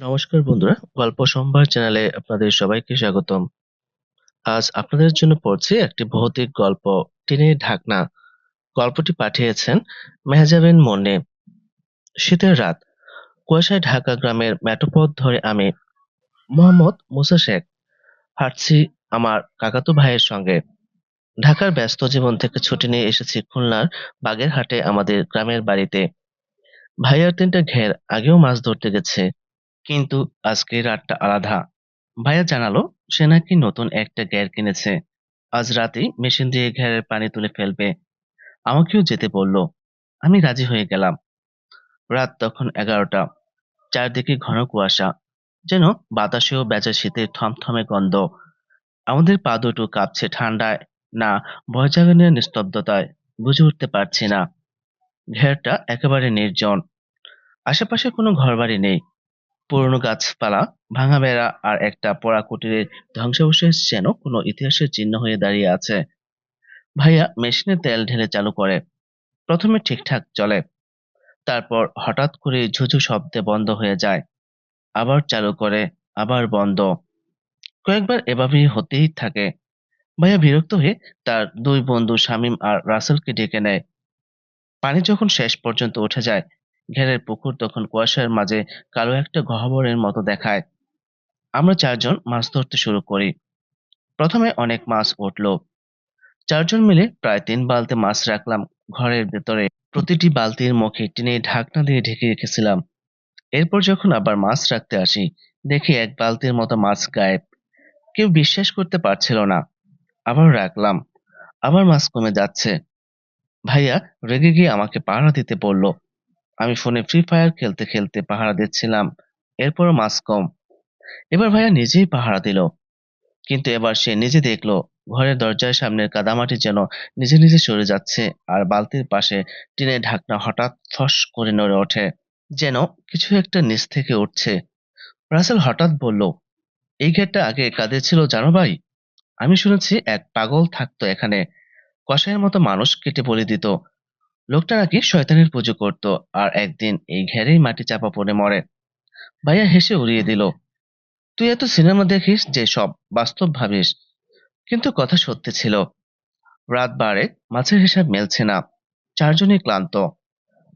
নমস্কার বন্ধুরা, গল্প সম্ভার চ্যানেলে আপনাদের সবাইকে স্বাগতম। আজ আপনাদের জন্য পড়ছি একটি ভৌতিক গল্প টিনের ঢাকনা। গল্পটি পাঠিয়েছেন মেহজাবিন মন্নে। শীতের রাত, কুয়াশায় ঢাকা গ্রামের মেটোপথ ধরে আমি, মোহাম্মদ মুসা শেখ, হাঁটছি আমার কাকাতো ভাইয়ের সঙ্গে। ঢাকার ব্যস্ত জীবন থেকে ছুটি নিয়ে এসেছি খুলনার বাগেরহাটে আমাদের গ্রামের বাড়িতে। ভাইয়ার তিনটা ঘের আগেও মাছ ধরতে গেছে। কিন্তু আজকের রাতটা আলাদা। ভাইয়া জানালো, সে নাকি নতুন একটা গ্যার কিনেছে। আজ রাতেই মেশিন দিয়ে ঘেরের পানি তুলে ফেলবে। আমাকেও যেতে বলল। আমি রাজি হয়ে গেলাম। রাত তখন এগারোটা। চারদিকে ঘন কুয়াশা। যেন বাতাসেও বেজা শীতের থমথমে গন্ধ। আমাদের পা দুটো কাঁপছে ঠান্ডায়। না, ভয় জাগানোর নিস্তব্ধতায় বুঝে উঠতে পারছি না। ঘেরটা একেবারে নির্জন। আশেপাশে কোনো ঘরবাড়ি নেই। পুরনো গাছপালা ভাঙা বেড়া আর একটা পোড়া কুটিরের ধ্বংসাবশেষ যেন কোনো ইতিহাসের চিহ্ন হয়ে দাঁড়িয়ে আছে। ভাইয়া মেশিনে তেল ঢেলে চালু করে। প্রথমে ঠিকঠাক চলে। তারপর হঠাৎ করে ঝুঝু শব্দে বন্ধ হয়ে যায়। আবার চালু করে, আবার বন্ধ। কয়েকবার এভাবেই হতেই থাকে। ভাইয়া বিরক্ত হয়ে তার দুই বন্ধু শামীম আর রাসেলকে ডেকে নেয়। পানি যখন শেষ পর্যন্ত উঠে যায় ঘেরের পুকুর তখন কুয়াশার মাঝে কালো একটা গহ্বরের মতো দেখায়। আমরা চারজন মাছ ধরতে শুরু করি। প্রথমে অনেক মাছ উঠল। চারজন মিলে প্রায় তিন বালতি মাছ রাখলাম ঘরের ভেতরে। প্রতিটি বালতির মুখে টিনে ঢাকনা দিয়ে ঢেকে রেখেছিলাম। এরপর যখন আবার মাছ রাখতে আসি, দেখি এক বালতির মতো মাছ গায়েব। কেউ বিশ্বাস করতে পারছিল না। আবার রাখলাম। আবার মাছ কমে যাচ্ছে। ভাইয়া রেগে গিয়ে আমাকে পাহারা দিতে বলল আমি ফোনে ফ্রি ফায়ার খেলতে খেলতে পাহারা দিচ্ছিলাম। এরপরও মাস কম। এবার ভাইয়া নিজেই পাহারা দিল। কিন্তু এবার সে নিজে দেখল, ঘরের দরজার সামনের কাদামাটি যেন নিজে নিজে সরে যাচ্ছে আর বালতির পাশে টিনের ঢাকনা হঠাৎ ফস করে নড়ে ওঠে, যেন কিছু একটা নিচ থেকে উঠছে। রাসেল হঠাৎ বলল, এই ঘেরটা আগে কাদের ছিল জানো ভাই? আমি শুনেছি এক পাগল থাকতো এখানে। কষায়ের মতো মানুষ কেটে বলে দিত। লোকটা নাকি শয়তানের পুজো করত আর একদিন এই ঘেরেই মাটি চাপা পড়ে মরে। ভাইয়া হেসে উড়িয়ে দিল, তুই এত সিনেমা দেখিস যে সব বাস্তব ভাবিস। কিন্তু কথা সত্যি ছিল, রাত বাড়ে, মাছের হিসাব মেলছে না, চারজনই ক্লান্ত।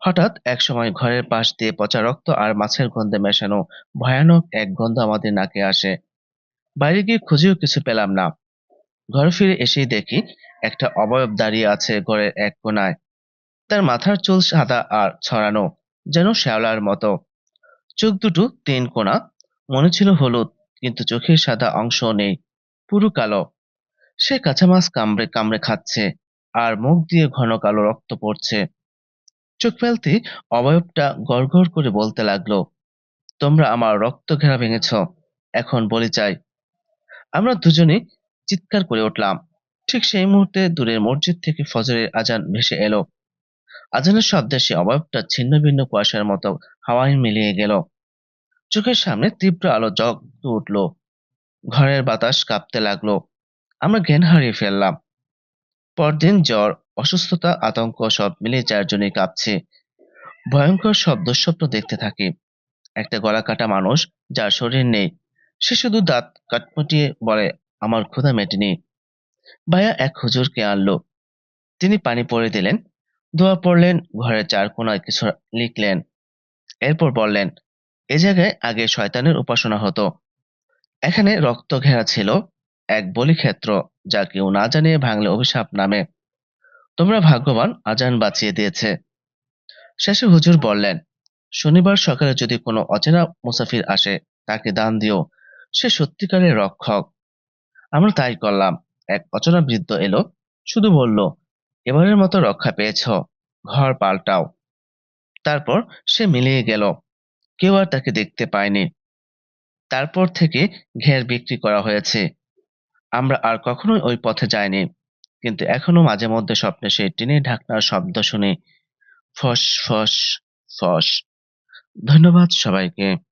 হঠাৎ একসময় ঘরের পাশ দিয়ে পচা রক্ত আর মাছের গন্ধে মেশানো ভয়ানক এক গন্ধ আমাদের নাকে আসে। বাইরে গিয়ে খুঁজেও কিছু পেলাম না। ঘরে ফিরে এসেই দেখি একটা অবয়ব দাঁড়িয়ে আছে ঘরের এক কোনায়। তার মাথার চুল সাদা আর ছড়ানো, যেন শ্যাওলার মতো। চোখ দুটো তিন কোনা মনে ছিল হলুদ, কিন্তু চোখের সাদা অংশ নেই, পুরো কালো। সে কাঁচা মাছ কামড়ে কামড়ে খাচ্ছে, আর মুখ দিয়ে ঘন কালো রক্ত পড়ছে। চোখ ফেলতে অবয়বটা গড় করে বলতে লাগল, তোমরা আমার রক্ত ঘেরা ভেঙেছ, এখন বলি চাই। আমরা দুজনে চিৎকার করে উঠলাম। ঠিক সেই মুহূর্তে দূরের মসজিদ থেকে ফজরের আজান ভেসে এলো। আজানের শব্দে সে অবয়বটা ছিন্ন ভিন্ন কুয়াশার মতো হাওয়ায় মিলিয়ে গেল। চোখের সামনে তীব্র আলো জগ উঠল। ঘরের বাতাস কাঁপতে লাগল। আমরা জ্ঞান হারিয়ে ফেললাম। পরদিন জ্বর, অসুস্থতা, আতঙ্ক সব মিলে চারজনে কাঁপছে। ভয়ঙ্কর সব দুঃস্বপ্ন দেখতে থাকি। একটা গলা কাটা মানুষ যার শরীর নেই। সে শুধু দাঁত কাটমটিয়ে বলে, আমার ক্ষুধা মেটেনি। ভাইয়া এক হুজুরকে আনলো। তিনি পানি পরে দিলেন। দোয়া পড়লেন, ঘরের চার কোনায় কিছু লিখলেন। এরপর বললেন, এ জায়গায় আগে শয়তানের উপাসনা হতো। এখানে রক্ত ঘেরা ছিল, এক বলিক্ষেত্র, যা কেউ না জানিয়ে ভাঙলে অভিশাপ নামে। তোমরা ভাগ্যবান, আজান বাঁচিয়ে দিয়েছে। শেষে হুজুর বললেন, শনিবার সকালে যদি কোনো অচেনা মুসাফির আসে, তাকে দান দিও। সে সত্যিকারের রক্ষক। আমরা তাই করলাম। এক অচেনা বৃদ্ধ এলো, শুধু বলল এবারের মতো রক্ষা পেয়েছ। ঘর পাল্টাও। তারপর সে মিলিয়ে গেল। কেউ আর তাকে দেখতে পায়নি। তারপর থেকে ঘের বিক্রি করা হয়েছে। আমরা আর কখনোই ওই পথে যাইনি। কিন্তু এখনও মাঝে মধ্যে স্বপ্নে সেই টিনের ঢাকনার শব্দ শুনি। ফস ফস ফস। ধন্যবাদ সবাইকে।